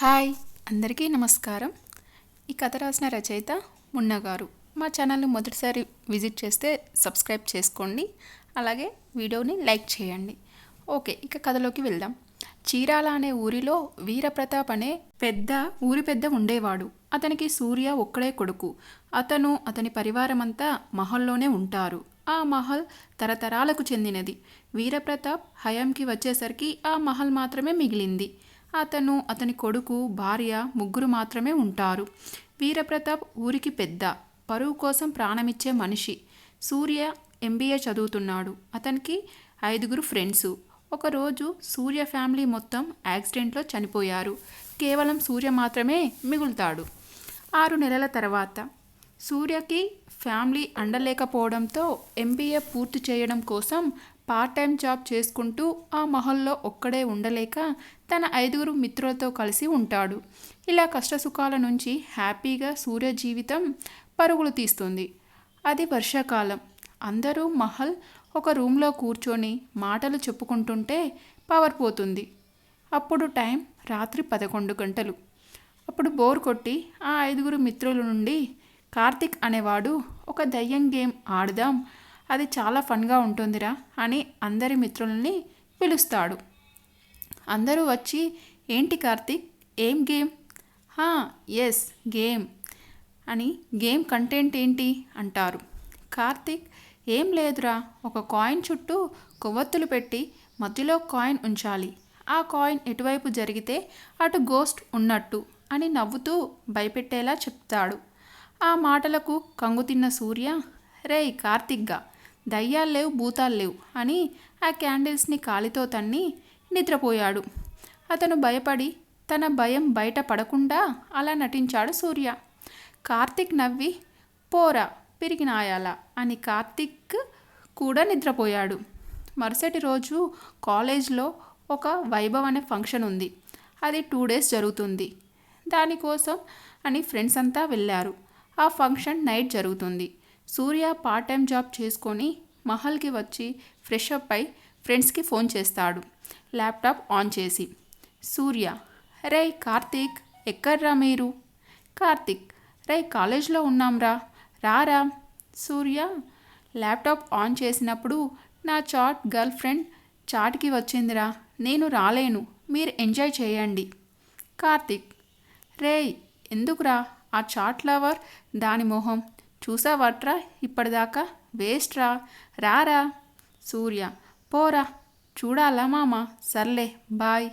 Hi అందరికీ నమస్కారం. ఈ కథ రాసిన రచయిత మున్నగారు మా ఛానల్ని మొదటిసారి విజిట్ చేస్తే సబ్స్క్రైబ్ చేసుకోండి. అలాగే వీడియోని లైక్ చేయండి. ఓకే ఇక కథలోకి వెళ్దాం. చీరాల అనే ఊరిలో వీరప్రతాప్ అనే పెద్ద ఊరి పెద్ద ఉండేవాడు. అతనికి సూర్య ఒక్కడే కొడుకు. అతను అతని పరివారం అంతా మహల్లోనే ఉంటారు. ఆ మహల్ తరతరాలకు చెందినది. వీరప్రతాప్ హయాంకి వచ్చేసరికి ఆ మహల్ మాత్రమే మిగిలింది. అతను అతని కొడుకు భార్య ముగ్గురు మాత్రమే ఉంటారు. వీరప్రతాప్ ఊరికి పెద్ద పరువు కోసం ప్రాణమిచ్చే మనిషి. సూర్య ఎంబీఏ చదువుతున్నాడు. అతనికి ఐదుగురు ఫ్రెండ్సు. ఒకరోజు సూర్య ఫ్యామిలీ మొత్తం యాక్సిడెంట్లో చనిపోయారు. కేవలం సూర్య మాత్రమే మిగులుతాడు. ఆరు నెలల తర్వాత సూర్యకి ఫ్యామిలీ అండలేకపోవడంతో ఎంబీఏ పూర్తి చేయడం కోసం పార్ట్ టైం జాబ్ చేసుకుంటూ ఆ మహల్లో ఒక్కడే ఉండలేక తన ఐదుగురు మిత్రులతో కలిసి ఉంటాడు. ఇలా కష్టసుఖాల నుంచి హ్యాపీగా సూర్య జీవితం పరుగులు తీస్తుంది. అది వర్షాకాలం. అందరూ మహల్ ఒక రూమ్లో కూర్చొని మాటలు చెప్పుకుంటుంటే పవర్ పోతుంది. అప్పుడు టైం రాత్రి పదకొండు గంటలు. అప్పుడు బోర్ కొట్టి ఆ ఐదుగురు మిత్రుల నుండి కార్తిక్ అనేవాడు ఒక దయ్యం గేమ్ ఆడదాం అది చాలా ఫన్గా ఉంటుందిరా అని అందరి మిత్రులని పిలుస్తాడు. అందరూ వచ్చి ఏంటి కార్తీక్? ఏం గేమ్? హా ఎస్ గేమ్ అని గేమ్ కంటెంట్ ఏంటి? అంటారు. కార్తీక్ ఏం లేదురా ఒక కాయిన్ చుట్టూ కొవ్వొత్తులు పెట్టి మధ్యలో కాయిన్ ఉంచాలి. ఆ కాయిన్ ఎటువైపు జరిగితే అటు గోస్ట్ ఉన్నట్టు అని నవ్వుతూ భయపెట్టేలా చెప్తాడు. ఆ మాటలకు కంగుతిన్న సూర్య రేయ్ కార్తిక్గా దయ్యాలు లేవు భూతాలు లేవు అని ఆ క్యాండిల్స్ని కాలితో తన్ని నిద్రపోయాడు. అతను భయపడి తన భయం బయట పడకుండా అలా నటించాడు సూర్య. కార్తిక్ నవ్వి పోరా పిరిగినాయాలా అని కార్తిక్ కూడా నిద్రపోయాడు. మరుసటి రోజు కాలేజ్లో ఒక వైభవ్ అనే ఫంక్షన్ ఉంది. అది టూ డేస్ జరుగుతుంది. దానికోసం అని ఫ్రెండ్స్ అంతా వెళ్ళారు. ఆ ఫంక్షన్ నైట్ జరుగుతుంది. సూర్య పార్ట్ టైం జాబ్ చేసుకొని మహల్కి వచ్చి ఫ్రెష్ అప్ అయి ఫ్రెండ్స్కి ఫోన్ చేస్తాడు. ల్యాప్టాప్ ఆన్ చేసి సూర్య రే కార్తీక్ ఎక్కడ్రా మీరు? కార్తీక్ రే కాలేజ్లో ఉన్నాంరా రారా? సూర్య ల్యాప్టాప్ ఆన్ చేసినప్పుడు నా చాట్ గర్ల్ ఫ్రెండ్ చాట్కి వచ్చిందిరా నేను రాలేను మీరు ఎంజాయ్ చేయండి. కార్తీక్ రేయ్ ఎందుకురా ఆ చాట్ లవర్ దాని మొహం? చూసావట్రా? ఇప్పటిదాకా వేస్ట్ రా రారా? సూర్య పోరా. చూడాలా మామ? సర్లే బాయ్.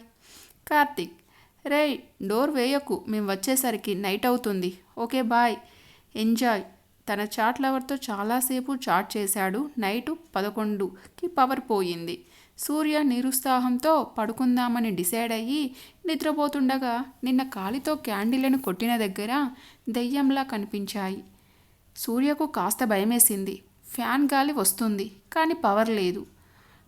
కార్తిక్ రే డోర్ వేయకు. మేము వచ్చేసరికి నైట్ అవుతుంది. Okay bye. ఎంజాయ్. తన చాట్ లవర్తో చాలాసేపు చాట్ చేశాడు. నైటు పదకొండుకి పవర్ పోయింది. సూర్య నిరుత్సాహంతో పడుకుందామని డిసైడ్ అయ్యి నిద్రపోతుండగా నిన్న కాలితో క్యాండిల్ను కొట్టిన దగ్గర దెయ్యంలా కనిపించాయి. సూర్యకు కాస్త భయమేసింది. ఫ్యాన్ గాలి వస్తుంది కానీ పవర్ లేదు.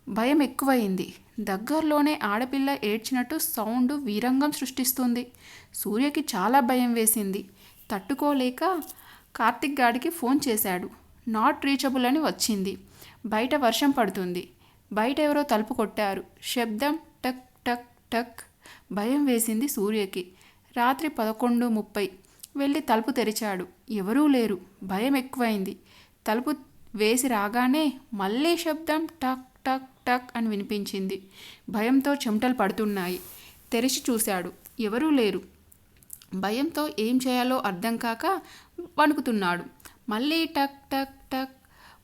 భయం ఎక్కువయింది దగ్గరలోనే ఆడపిల్ల ఏడ్చినట్టు సౌండ్ వీరంగం సృష్టిస్తుంది. సూర్యకి చాలా భయం వేసింది. తట్టుకోలేక కార్తిక్ గాడికి ఫోన్ చేశాడు. నాట్ రీచబుల్ అని వచ్చింది. బయట వర్షం పడుతుంది. బయట ఎవరో తలుపు కొట్టారు. శబ్దం టక్ టక్ టక్. భయం వేసింది సూర్యకి. రాత్రి పదకొండు ముప్పై. వెళ్ళి తలుపు తెరిచాడు. ఎవరూ లేరు. భయం ఎక్కువైంది. తలుపు వేసి రాగానే మళ్ళీ శబ్దం టక్ టక్ టక్ అని వినిపించింది. భయంతో చెమటలు పడుతున్నాయి. తెరిచి చూశాడు. ఎవరూ లేరు. భయంతో ఏం చేయాలో అర్థం కాక వణుకుతున్నాడు. మళ్ళీ టక్ టక్ టక్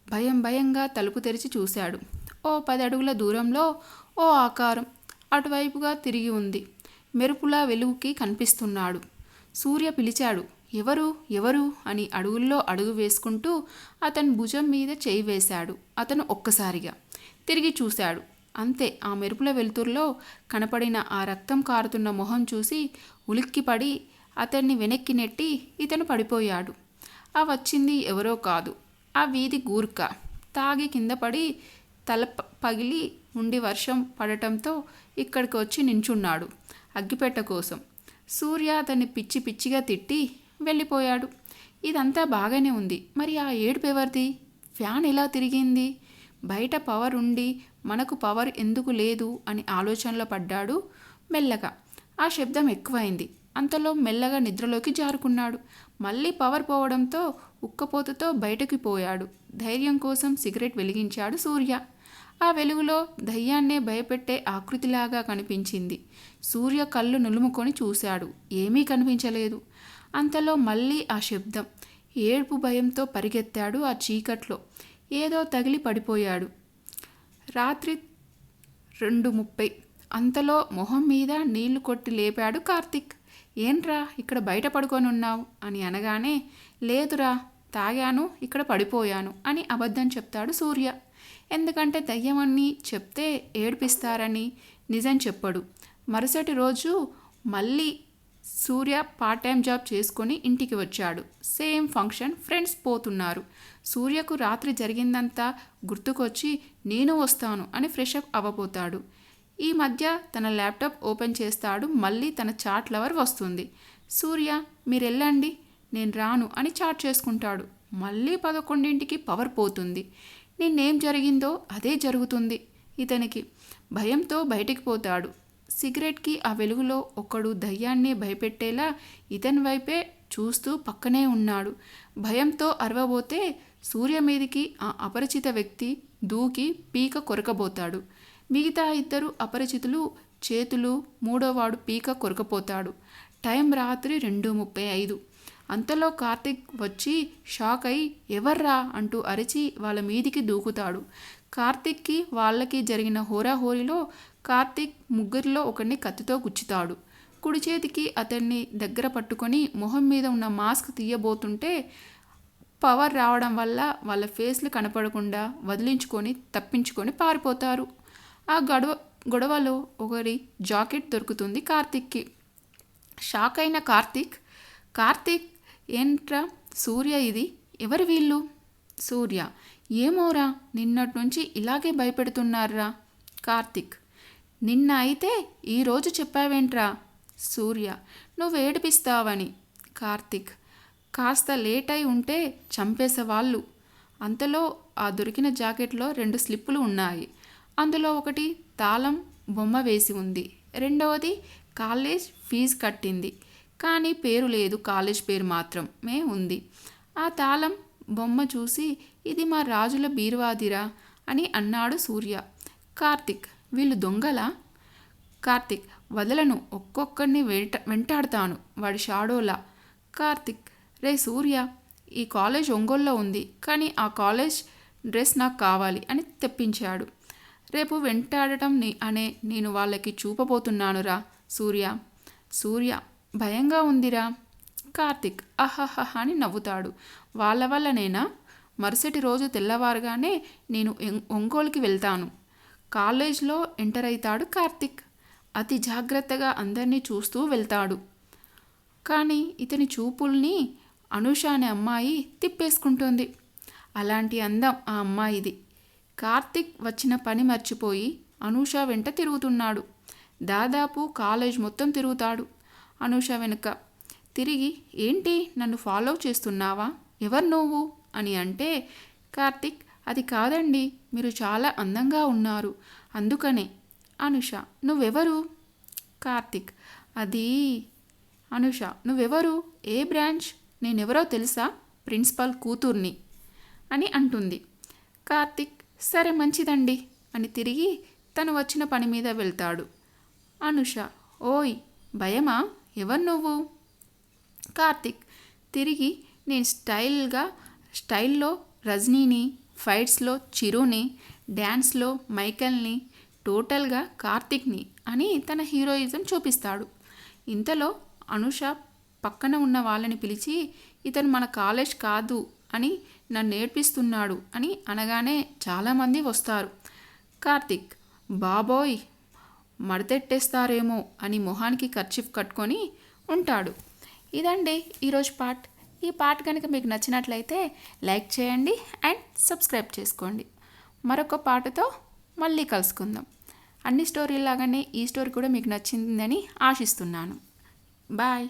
భయం భయంగా తలుపు తెరిచి చూశాడు. ఓ పది అడుగుల దూరంలో ఓ ఆకారం అటువైపుగా తిరిగి ఉంది. మెరుపులా వెలుగుకి కనిపిస్తున్నాడు. సూర్య పిలిచాడు ఎవరు ఎవరు? అని అడుగుల్లో అడుగు వేసుకుంటూ అతని భుజం మీద చేయి వేశాడు అతను ఒక్కసారిగా. తిరిగి చూశాడు. అంతే ఆ మెరుపుల వెలుతురులో కనపడిన ఆ రక్తం కారుతున్న మొహం చూసి ఉలిక్కిపడి అతన్ని వెనక్కి నెట్టి ఇతను పడిపోయాడు. ఆ వచ్చింది ఎవరో కాదు. ఆ వీధి గూర్ఖ. తాగి కింద పడి తల పగిలి ఉండి వర్షం పడటంతో ఇక్కడికి వచ్చి నించున్నాడు అగ్గిపెట్ట కోసం. సూర్య అతన్ని పిచ్చి పిచ్చిగా తిట్టి వెళ్ళిపోయాడు. ఇదంతా బాగానే ఉంది. మరి ఆ ఏడుపు ఎవరిది? ఫ్యాన్ ఎలా తిరిగింది? బయట పవర్ ఉండి మనకు పవర్ ఎందుకు లేదు అని ఆలోచనలో పడ్డాడు మెల్లగా. ఆ శబ్దం ఎక్కువైంది. అంతలో మెల్లగా నిద్రలోకి జారుకున్నాడు. మళ్ళీ పవర్ పోవడంతో ఉక్కపోతతో బయటకు పోయాడు. ధైర్యం కోసం సిగరెట్ వెలిగించాడు సూర్య. ఆ వెలుగులో దయ్యాన్నే భయపెట్టే ఆకృతిలాగా కనిపించింది. సూర్య కళ్ళు నులుముకొని చూశాడు. ఏమీ కనిపించలేదు. అంతలో మళ్ళీ ఆ శబ్దం. ఏడుపు భయంతో పరిగెత్తాడు ఆ చీకట్లో. ఏదో తగిలి పడిపోయాడు. రాత్రి రెండు ముప్పై. అంతలో మొహం మీద నీళ్ళు కొట్టి లేపాడు కార్తిక్. ఏంట్రా ఇక్కడ బయట పడుకొని ఉన్నావు అని అనగానే లేదురా తాగాను ఇక్కడ పడిపోయాను అని అబద్ధం చెప్తాడు సూర్య. ఎందుకంటే దయ్యమని చెప్తే ఏడిపిస్తారని నిజం చెప్పడు. మరుసటి రోజు మళ్ళీ సూర్య పార్ట్ టైం జాబ్ చేసుకొని ఇంటికి వచ్చాడు. సేమ్ ఫంక్షన్ ఫ్రెండ్స్ పోతున్నారు. సూర్యకు రాత్రి జరిగిందంతా గుర్తుకొచ్చి నేను వస్తాను అని ఫ్రెష్ అప్ అవ్వబోతాడు. ఈ మధ్య తన ల్యాప్టాప్ ఓపెన్ చేస్తాడు మళ్ళీ తన చాట్ లవర్ వస్తుంది. సూర్య మీరు వెళ్ళండి నేను రాను అని చాట్ చేసుకుంటాడు. మళ్ళీ పదకొండింటికి పవర్ పోతుంది. నిన్నేం జరిగిందో అదే జరుగుతుంది. ఇతనికి భయంతో బయటికి పోతాడు. సిగరెట్కి ఆ వెలుగులో ఒకడు దయ్యాన్ని భయపెట్టేలా ఇతని వైపే చూస్తూ పక్కనే ఉన్నాడు. భయంతో అరవబోతే సూర్య మీదికి ఆ అపరిచిత వ్యక్తి దూకి పీక కొరకబోతాడు. మిగతా ఇద్దరు అపరిచితులు చేతులు మూడోవాడు పీక కొరకపోతాడు టైం రాత్రి రెండు ముప్పై ఐదు. అంతలో కార్తిక్ వచ్చి షాక్ అయి ఎవర్రా? అంటూ అరిచి వాళ్ళ మీదికి దూకుతాడు. కార్తిక్కి వాళ్ళకి జరిగిన హోరాహోరీలో కార్తిక్ ముగ్గురిలో ఒకరిని కత్తితో గుచ్చుతాడు. కుడి చేతికి అతన్ని దగ్గర పట్టుకొని మొహం మీద ఉన్న మాస్క్ తీయబోతుంటే పవర్ రావడం వల్ల వాళ్ళ ఫేస్లు కనపడకుండా వదిలించుకొని తప్పించుకొని పారిపోతారు. ఆ గొడవ గొడవలో ఒకరి జాకెట్ దొరుకుతుంది కార్తిక్కి. షాక్ అయిన కార్తిక్ కార్తిక్ ఏంట్రా? సూర్య ఇది. ఎవరు వీళ్ళు? సూర్య. ఏమోరా నిన్నటి నుంచి ఇలాగే భయపెడుతున్నారా? కార్తిక్. నిన్న అయితే ఈరోజు చెప్పావేంట్రా? సూర్య. నువ్వు ఏడిపిస్తావని. కార్తిక్. కాస్త లేట్ అయి ఉంటే చంపేసేవాళ్ళు అంతలో ఆ దొరికిన జాకెట్లో రెండు స్లిప్పులు ఉన్నాయి. అందులో ఒకటి తాళం బొమ్మ వేసి ఉంది. రెండవది కాలేజ్ ఫీజు కట్టింది. కానీ పేరు లేదు కాలేజ్ పేరు మాత్రమే ఉంది. ఆ తాళం బొమ్మ చూసి ఇది మా రాజుల బీరువాదిరా అని అన్నాడు సూర్య. కార్తిక్ వీళ్ళు దొంగలా? కార్తిక్ వదలను ఒక్కొక్కరిని వెంట వెంటాడతాను వాడి షాడోలా. కార్తిక్ రే సూర్య ఈ కాలేజ్ ఒంగోల్లో ఉంది కానీ ఆ కాలేజ్ డ్రెస్ నాకు కావాలి అని తెప్పించాడు. రేపు వెంటాడటం అనే నేను వాళ్ళకి చూపబోతున్నానురా సూర్య. సూర్య భయంగా ఉందిరా. కార్తిక్ అహహహ అని నవ్వుతాడు. వాళ్ళ వల్లనేనా? మరుసటి రోజు తెల్లవారుగానే నేను ఎం- ఒంగోలుకి వెళ్తాను. కాలేజ్లో ఎంటర్ అవుతాడు కార్తిక్. అతి జాగ్రత్తగా అందరినీ చూస్తూ వెళ్తాడు. కానీ ఇతని చూపుల్ని అనుష అనే అమ్మాయి తిప్పేసుకుంటుంది. అలాంటి అందం ఆ అమ్మాయిది. కార్తిక్ వచ్చిన పని మర్చిపోయి అనూష వెంట తిరుగుతున్నాడు. దాదాపు కాలేజ్ మొత్తం తిరుగుతాడు. అనూష వెనుక. తిరిగి ఏంటి? నన్ను ఫాలో చేస్తున్నావా? ఎవరు నువ్వు? అని అంటే కార్తిక్ అది కాదండి. మీరు చాలా అందంగా ఉన్నారు. అందుకనే. అనుష నువ్వెవరు? కార్తిక్ అది అనుష నువ్వెవరు? ఏ బ్రాంచ్? నేనెవరో తెలుసా? ప్రిన్సిపల్ కూతుర్ని. అని అంటుంది. కార్తిక్ సరే మంచిదండి. అని తిరిగి తను వచ్చిన పని మీద వెళ్తాడు. అనుష ఓయ్ భయమా? ఎవరు నువ్వు? కార్తిక్ తిరిగి నేను స్టైల్గా స్టైల్లో రజనీని ఫైట్స్లో చిరుని డ్యాన్స్లో మైకల్ని టోటల్గా కార్తిక్ని అని తన హీరోయిజం చూపిస్తాడు. ఇంతలో అనుష పక్కన ఉన్న వాళ్ళని పిలిచి ఇతను మన కాలేజ్ కాదు అని నన్ను నేర్పిస్తున్నాడు అని అనగానే చాలామంది వస్తారు. కార్తిక్ బాబోయ్ మడతెట్టేస్తారేమో అని మొహానికి ఖర్చిఫ్ కట్టుకొని ఉంటాడు. ఇదండి ఈరోజు పార్ట్. ఈ పార్ట్ కనుక మీకు నచ్చినట్లయితే లైక్ చేయండి అండ్ సబ్స్క్రైబ్ చేసుకోండి. మరొక పాటతో మళ్ళీ కలుసుకుందాం. అన్ని స్టోరీలాగానే ఈ స్టోరీ కూడా మీకు నచ్చిందని ఆశిస్తున్నాను. బాయ్.